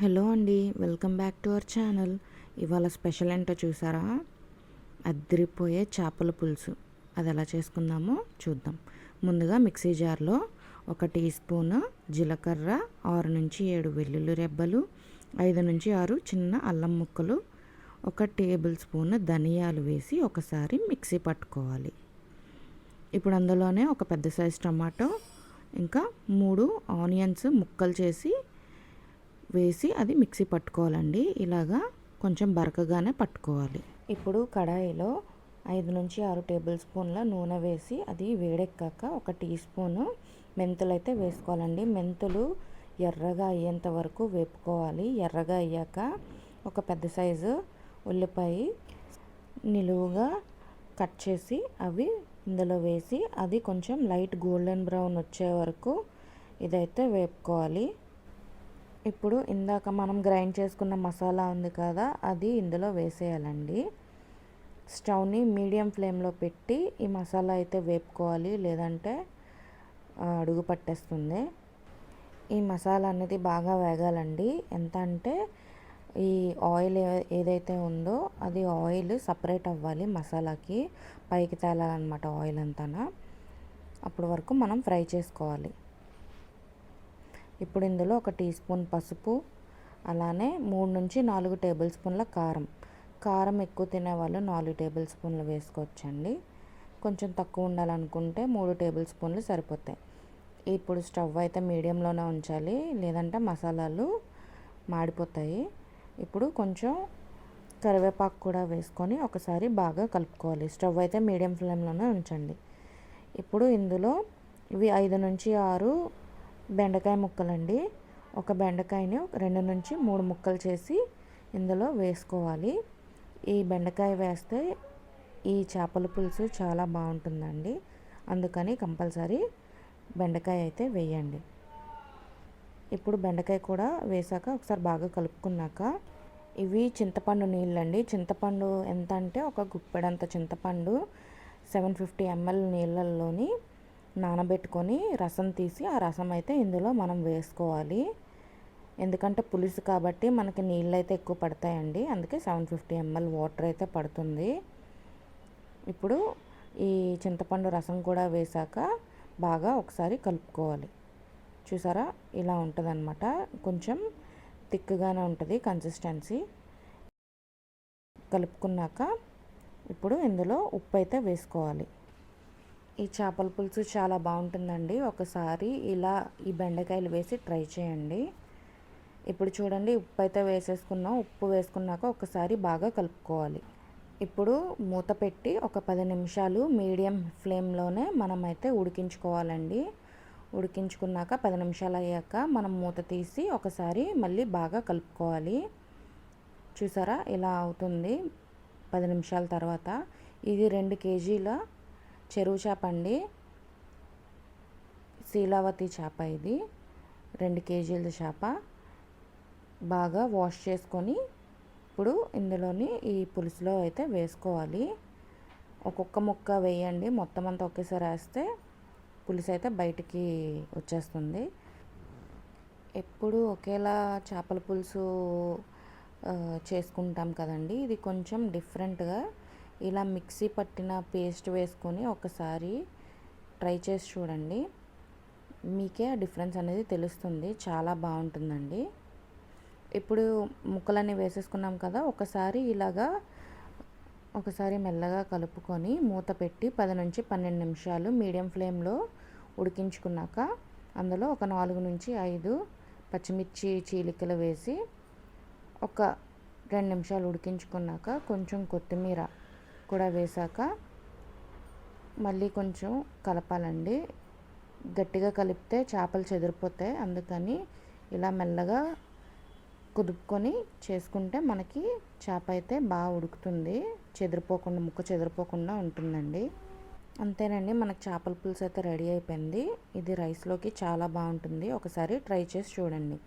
Hello అండి welcome back to our channel. ఇవాళ special ఏంటో చూసారా? అద్దరిపోయే చేపల పులుసు. అది ఎలా చేసుకుందామో చూద్దాం. ముందుగా మిక్సీ జార్లో ఒక టీ స్పూన్ జీలకర్ర ఆరు నుంచి ఏడు వెల్లుల్లి రెబ్బలు ఐదు నుంచి ఆరు చిన్న అల్లం ముక్కలు ఒక టేబుల్ స్పూన్ ధనియాలు వేసి ఒకసారి మిక్సీ పట్టుకోవాలి. ఇప్పుడు అందులోనే ఒక పెద్ద సైజ్ టమాటో ఇంకా మూడు ఆనియన్స్ ముక్కలు చేసి వేసి అది మిక్సీ పట్టుకోవాలండి. ఇలాగా కొంచెం బరకగానే పట్టుకోవాలి. ఇప్పుడు కడాయిలో ఐదు నుంచి ఆరు టేబుల్ స్పూన్ల నూనె వేసి అది వేడెక్కాక ఒక టీ స్పూను మెంతులు అయితే వేసుకోవాలండి. మెంతులు ఎర్రగా అయ్యేంత వరకు వేపుకోవాలి. ఎర్రగా అయ్యాక ఒక పెద్ద సైజు ఉల్లిపాయ నిలువుగా కట్ చేసి అవి ఇందులో వేసి అది కొంచెం లైట్ గోల్డెన్ బ్రౌన్ వచ్చే వరకు ఇదైతే వేపుకోవాలి. ఇప్పుడు ఇందాక మనం గ్రైండ్ చేసుకున్న మసాలా ఉంది కదా అది ఇందులో వేసేయాలండి. స్టవ్ని మీడియం ఫ్లేమ్లో పెట్టి ఈ మసాలా అయితే వేపుకోవాలి లేదంటే అడుగు పట్టేస్తుంది. ఈ మసాలా అనేది బాగా వేగాలండి. ఎంత అంటే ఈ ఆయిల్ ఏదైతే ఉందో అది ఆయిల్ సపరేట్ అవ్వాలి మసాలాకి. పైకి తేలాలన్నమాట ఆయిల్ అంతా అప్పటి వరకు మనం ఫ్రై చేసుకోవాలి. ఇప్పుడు ఇందులో ఒక టీ స్పూన్ పసుపు అలానే మూడు నుంచి నాలుగు టేబుల్ స్పూన్ల కారం. కారం ఎక్కువ తినేవాళ్ళు నాలుగు టేబుల్ స్పూన్లు వేసుకోవచ్చండి. కొంచెం తక్కువ ఉండాలనుకుంటే మూడు టేబుల్ స్పూన్లు సరిపోతాయి. ఇప్పుడు స్టవ్ అయితే మీడియంలోనే ఉంచాలి లేదంటే మసాలాలు మాడిపోతాయి. ఇప్పుడు కొంచెం కరివేపాకు కూడా వేసుకొని ఒకసారి బాగా కలుపుకోవాలి. స్టవ్ అయితే మీడియం ఫ్లేమ్లోనే ఉంచండి. ఇప్పుడు ఇందులో ఇవి ఐదు నుంచి ఆరు బెండకాయ ముక్కలండి. ఒక బెండకాయని రెండు నుంచి మూడు ముక్కలు చేసి ఇందులో వేసుకోవాలి. ఈ బెండకాయ వేస్తే ఈ చేపల పులుసు చాలా బాగుంటుందండి. అందుకని కంపల్సరీ బెండకాయ అయితే వేయండి. ఇప్పుడు బెండకాయ కూడా వేసాక ఒకసారి బాగా కలుపుకున్నాక ఇవి చింతపండు నీళ్ళండి. చింతపండు ఎంత అంటే ఒక గుప్పెడంత చింతపండు సెవెన్ ఫిఫ్టీ ఎంఎల్ నీళ్ళల్లోని నానబెట్టుకొని రసం తీసి ఆ రసం అయితే ఇందులో మనం వేసుకోవాలి. ఎందుకంటే పులుసు కాబట్టి మనకి నీళ్ళు అయితే ఎక్కువ పడతాయండి. అందుకే సెవెన్ ఫిఫ్టీ ఎంఎల్ వాటర్ అయితే పడుతుంది. ఇప్పుడు ఈ చింతపండు రసం కూడా వేసాక బాగా ఒకసారి కలుపుకోవాలి. చూసారా? ఇలా ఉంటుందన్నమాట. కొంచెం థిక్గానే ఉంటుంది కన్సిస్టెన్సీ. కలుపుకున్నాక ఇప్పుడు ఇందులో ఉప్పు అయితే వేసుకోవాలి. ఈ చేపల పులుసు చాలా బాగుంటుందండి. ఒకసారి ఇలా ఈ బెండకాయలు వేసి ట్రై చేయండి. ఇప్పుడు చూడండి ఉప్పు అయితే వేసేసుకున్నాం. ఉప్పు వేసుకున్నాక ఒకసారి బాగా కలుపుకోవాలి. ఇప్పుడు మూత పెట్టి ఒక పది నిమిషాలు మీడియం ఫ్లేమ్లోనే మనమైతే ఉడికించుకోవాలండి. ఉడికించుకున్నాక పది నిమిషాలు అయ్యాక మనం మూత తీసి ఒకసారి మళ్ళీ బాగా కలుపుకోవాలి. చూసారా? ఇలా అవుతుంది. పది నిమిషాల తర్వాత. ఇది రెండు కేజీల చెరువు చేప అండి. శీలావతి చేప ఇది. రెండు కేజీల చేప. బాగా వాష్ చేసుకొని ఇప్పుడు ఇందులోని ఈ పులుసులో అయితే వేసుకోవాలి. ఒక్కొక్క ముక్క వేయండి. మొత్తం అంతా ఒకేసారి వేస్తే పులుసు అయితే బయటికి వచ్చేస్తుంది. ఎప్పుడు ఒకేలా చేపల పులుసు చేసుకుంటాం కదండి. ఇది కొంచెం డిఫరెంట్గా ఇలా మిక్సీ పట్టిన పేస్ట్ వేసుకొని ఒకసారి ట్రై చేసి చూడండి. మీకే ఆ డిఫరెన్స్ అనేది తెలుస్తుంది. చాలా బాగుంటుందండి. ఇప్పుడు ముక్కలన్నీ వేసేసుకున్నాం కదా ఒకసారి ఇలాగా ఒకసారి మెల్లగా కలుపుకొని మూత పెట్టి పది నుంచి పన్నెండు నిమిషాలు మీడియం ఫ్లేమ్లో ఉడికించుకున్నాక అందులో ఒక నాలుగు నుంచి ఐదు పచ్చిమిర్చి చీలికలు వేసి ఒక రెండు నిమిషాలు ఉడికించుకున్నాక కొంచెం కొత్తిమీర కూడా వేసాక మళ్ళీ కొంచెం కలపాలండి. గట్టిగా కలిపితే చేపలు చెదిరిపోతాయి. అందుకని ఇలా మెల్లగా కుదుపుకొని చేసుకుంటే మనకి చేప అయితే బాగా ఉడుకుతుంది. చెదిరిపోకుండా ముక్క చెదిరిపోకుండా ఉంటుందండి. అంతేనండి మనకు చేపల పులుసు అయితే రెడీ అయిపోయింది. ఇది రైస్లోకి చాలా బాగుంటుంది. ఒకసారి ట్రై చేసి చూడండి.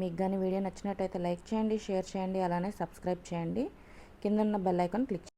మీకు కానీ వీడియో నచ్చినట్టయితే లైక్ చేయండి షేర్ చేయండి అలానే సబ్స్క్రైబ్ చేయండి. కింద ఉన్న బెల్ ఐకాన్ క్లిక్